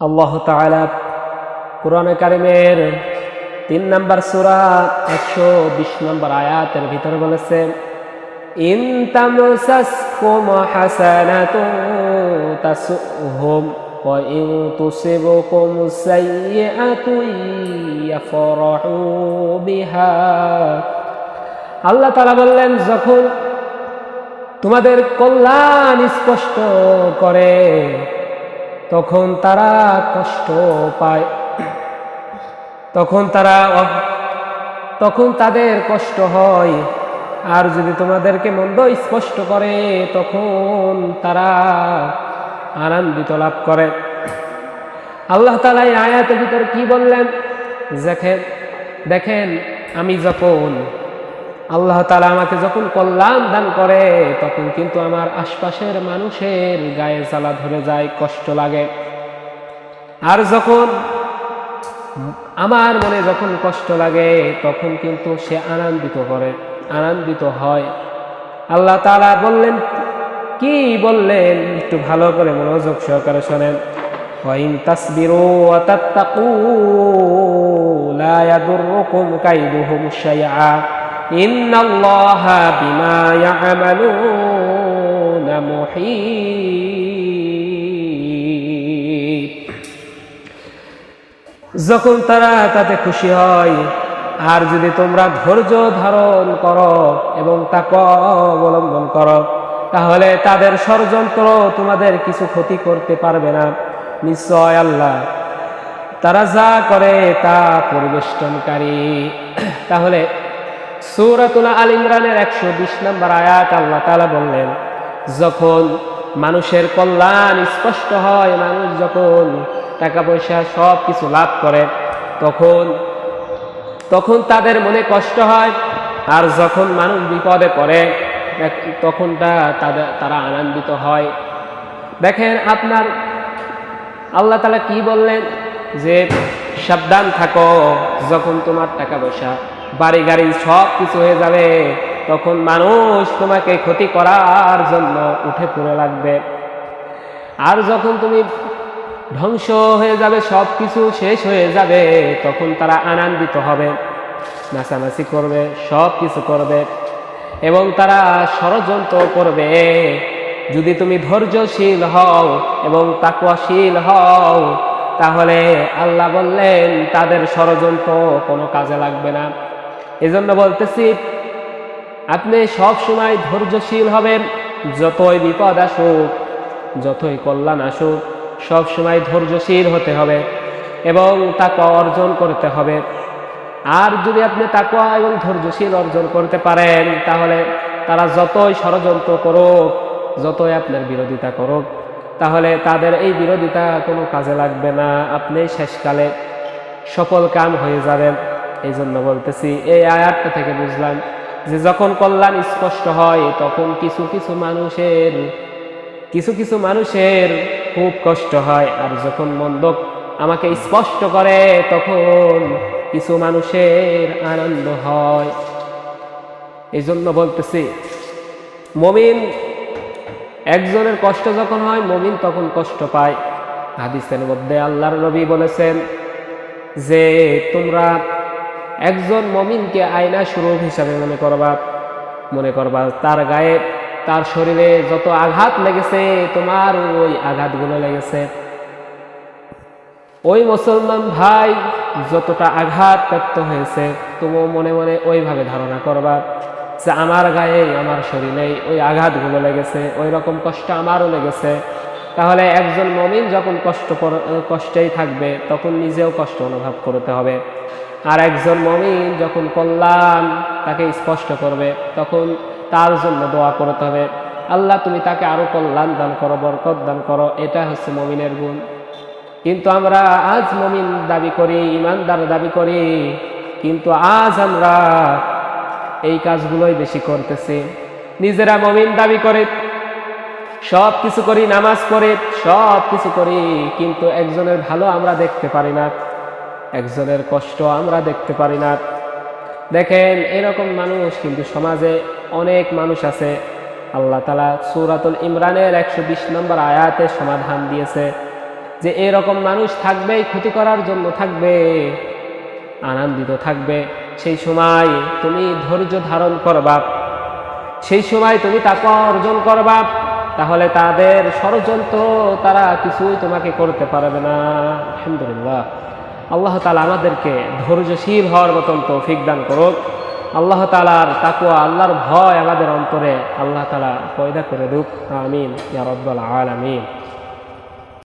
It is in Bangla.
আল্লাহ কোরআনে কারিমের তিন নম্বর সূরা একশো বিশ নম্বর আয়াতের ভিতরে বলেছে আল্লাহ তাআলা বললেন, যখন তোমাদের কল্যাণ স্পষ্ট করে তখন তারা কষ্ট পায়। তখন তারা তখন তাদের কষ্ট হয়। আর যদি তোমাদেরকে মন্দ স্পষ্ট করে, তখন তারা আনন্দিত লাভ করে। আল্লাহ তালা এই আয়াতের ভিতর কি বললেন? দেখেন দেখেন আমি যখন আল্লাহ তালা আমাকে যখন কল্যাণ দান করে তখন কিন্তু আমার আশপাশের মানুষের গায়ে জ্বালা ধরে যায় কষ্ট লাগে আর যখন আমার মনে যখন কষ্ট লাগে তখন কিন্তু সে আনন্দিত করে আনন্দিত হয় আল্লাহ তালা বললেন কি বললেন একটু ভালো করে মনোযোগ সহকারে শোনেন وإن تصبروا وتتقوا لا يضركم كيدهم شيئا যখন তারা তাতে খুশি হয়, আর যদি তোমরা ধৈর্য ধারণ কর এবং তাক অবলম্বন করো, তাহলে তাদের ষড়যন্ত্র তোমাদের কিছু ক্ষতি করতে পারবে না। নিশ্চয় আল্লাহ, তারা যা করে তা পরিবেষ্টনকারী। তাহলে সূরাতুল আল ইমরানের একশো বিশ নম্বর আয়াত আল্লাহ তাআলা বললেন, যখন মানুষের কল্যাণ স্পষ্ট হয়, মানুষ যখন টাকা পয়সা সব কিছু লাভ করে, তখন তখন তাদের মনে কষ্ট হয়। আর যখন মানুষ বিপদে পড়ে তখনটা তাদের, তারা আনন্দিত হয়। দেখেন আপনার আল্লাহ তালা কি বললেন? যে সাবধান থাকো যখন তোমার টাকা পয়সা বাড়ি গাড়ি সব কিছু হয়ে যাবে। তখন মানুষ তোমাকে ক্ষতি করার জন্য উঠে পড়ে লাগবে। আর যখন তুমি ধ্বংস হয়ে যাবে, সব কিছু শেষ হয়ে যাবে, তখন তারা আনন্দিত হবে। নাচানাচি করবে, সব কিছু করবে এবং তারা ষড়যন্ত্র করবে। যদি তুমি ধৈর্যশীল হও এবং তাকুয়াশীল হও, তাহলে আল্লাহ বললেন, তাদের ষড়যন্ত্র কোনো কাজে লাগবে না। এজন্য বলতেছি, আপনি সব সময় ধৈর্যশীল হবেন, যতই বিপদ আসুক, যতই কল্যাণ আসুক, সব সময় ধৈর্যশীল হতে হবে এবং তাকে অর্জন করতে হবে। আর যদি আপনি তাকুয়া এবং ধৈর্যশীল অর্জন করতে পারেন, তাহলে তারা যতই ষড়যন্ত্র করুক, যতই আপনার বিরোধিতা করুক, তাহলে তাদের এই বিরোধিতা কোনো কাজে লাগবে না। আপনি শেষকালে সফল কাম হয়ে যাবেন। এই জন্য বলতেছি, এই আয়াতটা থেকে বুঝলাম যে যখন কল্যাণ স্পষ্ট হয়, তখন কিছু কিছু মানুষের, কিছু কিছু মানুষের খুব কষ্ট হয়। আর যখন মন্দ আমাকে স্পষ্ট করে, তখন কিছু মানুষের আনন্দ হয়। এই জন্য বলতেছি, মমিন একজনের কষ্ট যখন হয়, মমিন তখন কষ্ট পায়। হাদিসের মধ্যে আল্লাহর নবী বলেছেন যে, তোমরা একজন মমিনকে আয়না স্বরূপ হিসাবে মনে করবা মনে করবা, তার গায়ে, তার শরীরে যত আঘাত লেগেছে, তোমার ওই আঘাতগুলো লেগেছে। ওই মুসলমান ভাই যতটা আঘাত প্রাপ্ত হয়েছে তুমিও মনে মনে ওইভাবে ধারণা করবা যে আমার গায়ে, আমার শরীরে ওই আঘাতগুলো লেগেছে ওই রকম কষ্ট আমারও লেগেছে। তাহলে একজন মমিন যখন কষ্ট কষ্টেই থাকবে, তখন নিজেও কষ্ট অনুভব করতে হবে। আর একজন মমিন যখন কল্যাণ তাকে স্পষ্ট করবে, তখন তার জন্য দোয়া করতে হবে। আল্লাহ, তুমি তাকে আরও কল্যাণ দান করো, বরকত দান করো, এটা হচ্ছে মমিনের গুণ। কিন্তু আমরা আজ মমিন দাবি করি, ইমানদার দাবি করি, কিন্তু আজ আমরা এই কাজগুলোই বেশি করতেছি। নিজেরা মমিন দাবি করে, সব কিছু করি, নামাজ পড়ে, সব কিছু করি, কিন্তু একজনের ভালো আমরা দেখতে পারি না। একজনের কষ্ট আমরা দেখতে পারি না। দেখেন, এরকম মানুষ কিন্তু সমাজে অনেক মানুষ আছে। আল্লাহ তালা সুরাতুল ইমরানের একশো বিশ নম্বর আয়াতে সমাধান দিয়েছে যে এরকম মানুষ থাকবেই ক্ষতি করার জন্য থাকবে, আনন্দিত থাকবে। সেই সময় তুমি ধৈর্য ধারণ করবা। সেই সময় তুমি তাকে অর্জন করবা। তাহলে তাদের ষড়যন্ত্র তারা কিছুই তোমাকে করতে পারবে না। আলহামদুলিল্লাহ। আল্লাহ তালা আমাদেরকে ধৈর্যশীল হওয়ার মতন তৌফিক দান করুক। আল্লাহ তালার তাকুয়া আল্লাহর ভয় আমাদের অন্তরে আল্লাহ তালা পয়দা করে দুক। আমিন। ইয়া আল আলামিন।